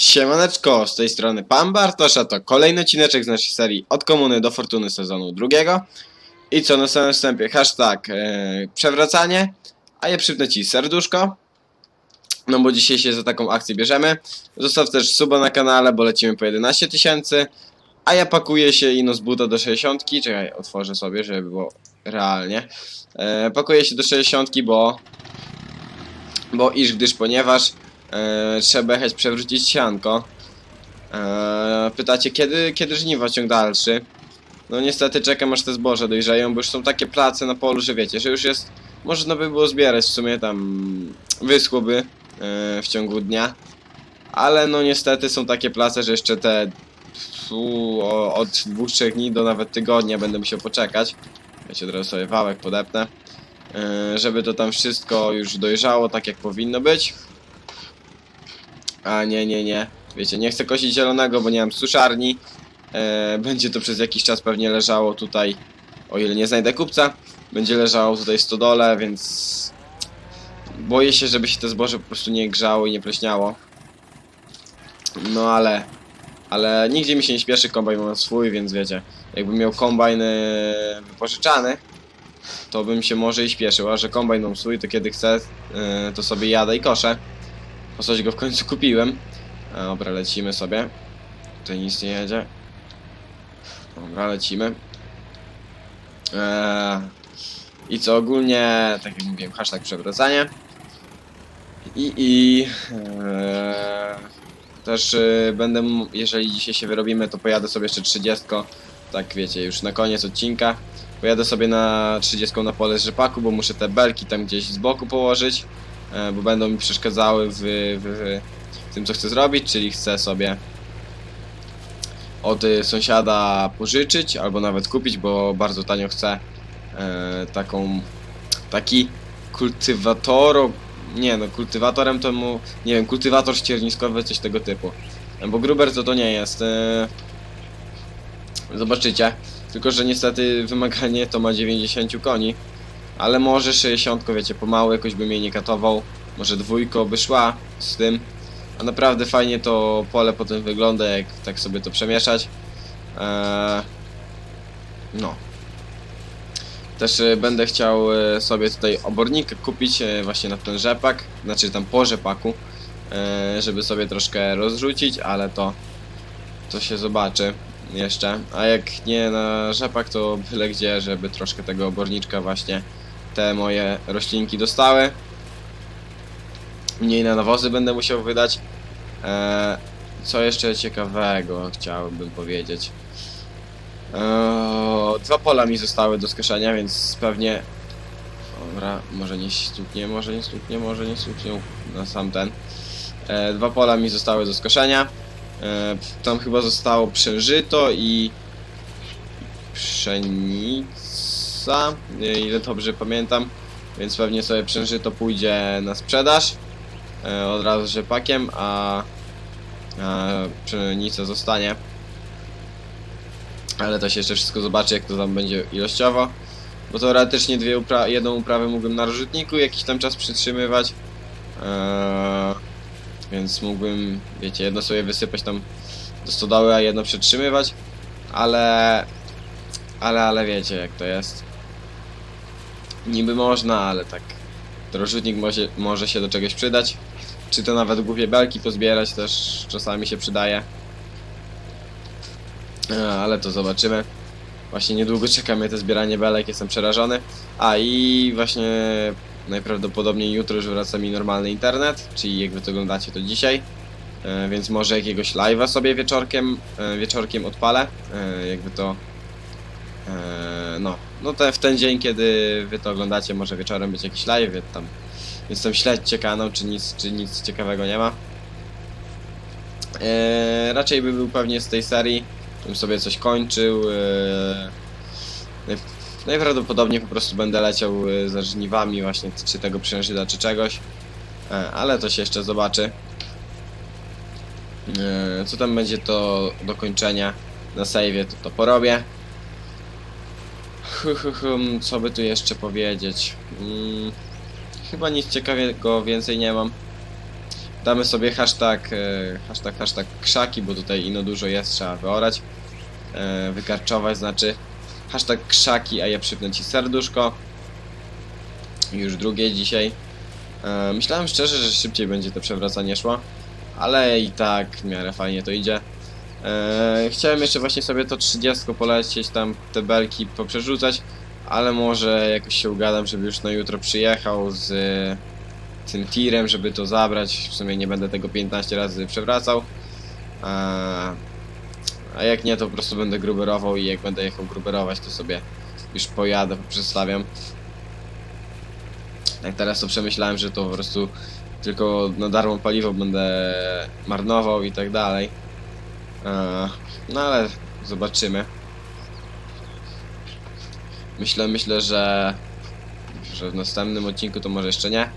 Siemaneczko, z tej strony Pan Bartosz, a to kolejny odcineczek z naszej serii Od Komuny do Fortuny sezonu drugiego. I co na samym wstępie, hashtag e, przewracanie, a ja przypnę Ci serduszko. No bo dzisiaj się za taką akcję bierzemy. Zostaw też suba na kanale, bo lecimy po 11 tysięcy. A ja pakuję się ino z buta do 60. Czekaj, otworzę sobie, żeby było realnie. E, pakuję się do 60, bo... Bo iż gdyż ponieważ e, trzeba jechać przewrócić sianko. E, pytacie, kiedy, kiedy żniwa ciąg dalszy? No niestety czekam aż te zboże dojrzeją, bo już są takie place na polu, że wiecie, że już jest... Można by było zbierać w sumie tam... Wyschłoby e, w ciągu dnia. Ale no niestety są takie place, że jeszcze te... Fu, o, od dwóch, trzech dni do nawet tygodnia będę musiał poczekać. Wiecie, teraz sobie wałek podepnę. E, żeby to tam wszystko już dojrzało tak jak powinno być. A nie, nie, nie. Wiecie, nie chcę kosić zielonego, bo nie mam suszarni. E, będzie to przez jakiś czas pewnie leżało tutaj, o ile nie znajdę kupca. Będzie leżało tutaj w stodole, więc boję się, żeby się to zboże po prostu nie grzało i nie pleśniało. No ale, ale nigdzie mi się nie śpieszy, kombajn mam swój, więc wiecie, jakbym miał kombajn wypożyczany, to bym się może i śpieszył, a że kombajn mam swój, to kiedy chcę, e, to sobie jadę i koszę. Po go w końcu kupiłem. A, Dobra, lecimy sobie. Tutaj nic nie jedzie. Dobra, lecimy. Eee, I co ogólnie, tak jak mówiłem, hashtag przewracanie. I, i eee, też y, będę, jeżeli dzisiaj się wyrobimy, to pojadę sobie jeszcze 30. Tak wiecie, już na koniec odcinka. Pojadę sobie na 30 na pole z rzepaku, bo muszę te belki tam gdzieś z boku położyć, e, bo będą mi przeszkadzały w, w, w tym, co chcę zrobić, czyli chcę sobie od sąsiada pożyczyć, albo nawet kupić, bo bardzo tanio chcę e, taką, taki kultywatoro, nie no, kultywatorem to mu, nie wiem, kultywator ścierniskowy, coś tego typu. E, Bo gruber to to nie jest. E, zobaczycie. Tylko, że niestety wymaganie to ma 90 koni. Ale może 60, wiecie, pomału jakoś bym jej nie katował. Może dwójko by szła z tym. A naprawdę fajnie to pole potem wygląda, jak tak sobie to przemieszać. Eee, no. Też e, będę chciał e, sobie tutaj obornik kupić e, właśnie na ten rzepak, znaczy tam po rzepaku, e, żeby sobie troszkę rozrzucić, ale to, to się zobaczy jeszcze. A jak nie na rzepak, to byle gdzie, żeby troszkę tego oborniczka właśnie te moje roślinki dostały. Mniej na nawozy będę musiał wydać. E, co jeszcze ciekawego chciałbym powiedzieć? E, dwa pola mi zostały do skoszenia, więc pewnie... Dobra, może nie stuknie, może nie stuknie, może nie stuknie na sam ten. E, dwa pola mi zostały do skoszenia. Tam chyba zostało przężyto i pszenica, e, ile dobrze pamiętam, więc pewnie sobie przężyto pójdzie na sprzedaż e, od razu z rzepakiem, a, a pszenica zostanie. Ale to się jeszcze wszystko zobaczy, jak to tam będzie ilościowo. Bo teoretycznie dwie upra jedną uprawę mógłbym na rozrzutniku jakiś tam czas przytrzymywać. Eee, więc mógłbym, wiecie, jedno sobie wysypać tam do stodoły, a jedno przetrzymywać. Ale, ale, ale wiecie jak to jest. Niby można, ale tak. Rozrzutnik może, może się do czegoś przydać. Czy to nawet głupie belki pozbierać też czasami się przydaje. E, Ale to zobaczymy. Właśnie niedługo czeka mnie to zbieranie belek, jestem przerażony. A i właśnie najprawdopodobniej jutro już wraca mi normalny internet, czyli jak wy to oglądacie to dzisiaj. E, więc może jakiegoś live'a sobie wieczorkiem, e, wieczorkiem odpalę, jakby to... No, no te, w ten dzień, kiedy wy to oglądacie, może wieczorem być jakiś live, więc tam, więc tam śledźcie kanał, czy nic, czy nic ciekawego nie ma. E, raczej by był pewnie z tej serii, bym sobie coś kończył. E, naj- najprawdopodobniej po prostu będę leciał e, za żniwami właśnie, czy tego przężyda, czy czegoś. E, ale to się jeszcze zobaczy. Co tam będzie to do kończenia na save'ie, to to porobię. Hu, hu, hum, co by tu jeszcze powiedzieć? Mm, chyba nic ciekawego więcej nie mam. Damy sobie hashtag, e, hashtag, hashtag krzaki, bo tutaj ino dużo jest, trzeba wyorać. E, wykarczować, znaczy hashtag krzaki, a ja przypnę ci serduszko. Już drugie dzisiaj. E, myślałem szczerze, że szybciej będzie to przewracanie szło, ale i tak w miarę fajnie to idzie. E, chciałem jeszcze właśnie sobie to 30 polecieć, tam te belki poprzerzucać, ale może jakoś się ugadam, żeby już na jutro przyjechał z tym tirem, żeby to zabrać. W sumie nie będę tego 15 razy przewracał. A, a jak nie, to po prostu będę gruberował i jak będę jechał gruberować, to sobie już pojadę, przestawiam. Jak teraz to przemyślałem, że to po prostu tylko na darmo paliwo będę marnował i tak dalej. E, No ale zobaczymy. Myślę, myślę, że, że w następnym odcinku to może jeszcze nie,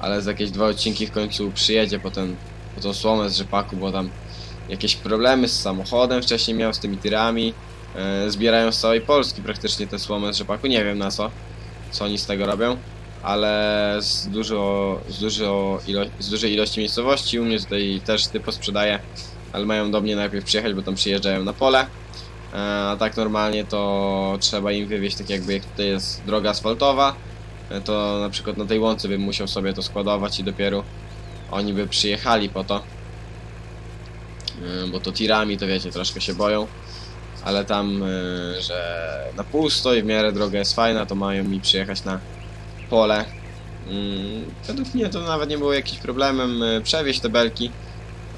ale za jakieś dwa odcinki w końcu przyjedzie po, ten, po tą słomę z rzepaku, bo tam jakieś problemy z samochodem wcześniej miał, z tymi tirami. E, zbierają z całej Polski praktycznie tę słomę z rzepaku, nie wiem na co, co oni z tego robią, ale z, dużo, z, dużo ilo, z dużej ilości miejscowości, u mnie tutaj też typo sprzedaje, ale mają do mnie najpierw przyjechać, bo tam przyjeżdżają na pole. E, A tak normalnie to trzeba im wywieźć, tak jakby jak tutaj jest droga asfaltowa, e, to na przykład na tej łące bym musiał sobie to składować i dopiero oni by przyjechali po to. E, Bo to tirami to wiecie, troszkę się boją. Ale tam, że na pusto i w miarę droga jest fajna, to mają mi przyjechać na pole. Mm, Według mnie to nawet nie było jakimś problemem przewieźć te belki,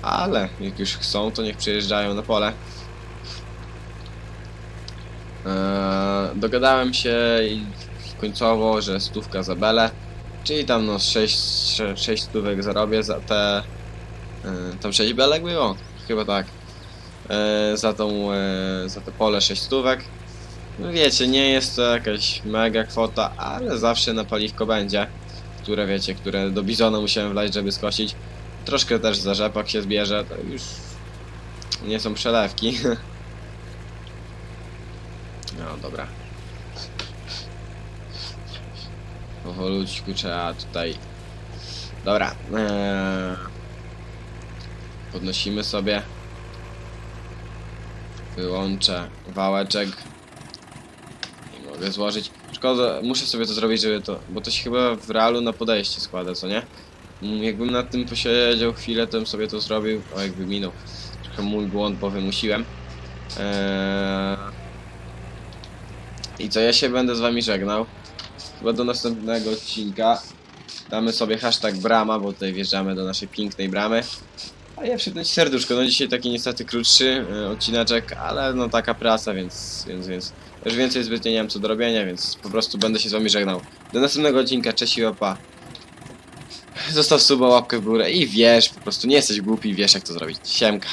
ale jak już chcą, to niech przyjeżdżają na pole. Eee, dogadałem się i końcowo, że stówka za belę, czyli tam no 6, 6 stówek zarobię za te... E, tam 6 belek było? Chyba tak. E, za tą, e, za te pole 6 stówek. No wiecie, nie jest to jakaś mega kwota, ale zawsze na paliwko będzie, które wiecie, które do bizona musiałem wlać, żeby skosić. Troszkę też za rzepak się zbierze, to już nie są przelewki. No dobra. Powolutku trzeba tutaj. Dobra. Eee... Podnosimy sobie. Wyłączę wałeczek. I mogę złożyć. Szkoda, muszę sobie to zrobić, żeby to. Bo to się chyba w realu na podejście składa, co nie? Mm, Jakbym nad tym posiedział chwilę, to bym sobie to zrobił. O, jakby minął. Trochę mój błąd, bo wymusiłem. Eee... I co, ja się będę z wami żegnał. Chyba do następnego odcinka. Damy sobie hashtag brama, bo tutaj wjeżdżamy do naszej pięknej bramy. A ja przypnę ci serduszko. No dzisiaj taki niestety krótszy y, odcineczek, ale no taka praca, więc, więc, więc już więcej zbytnio nie mam co do robienia, więc po prostu będę się z wami żegnał. Do następnego odcinka, cześć i opa. Zostaw suba, łapkę w górę i wiesz, po prostu nie jesteś głupi, wiesz jak to zrobić. Siemka.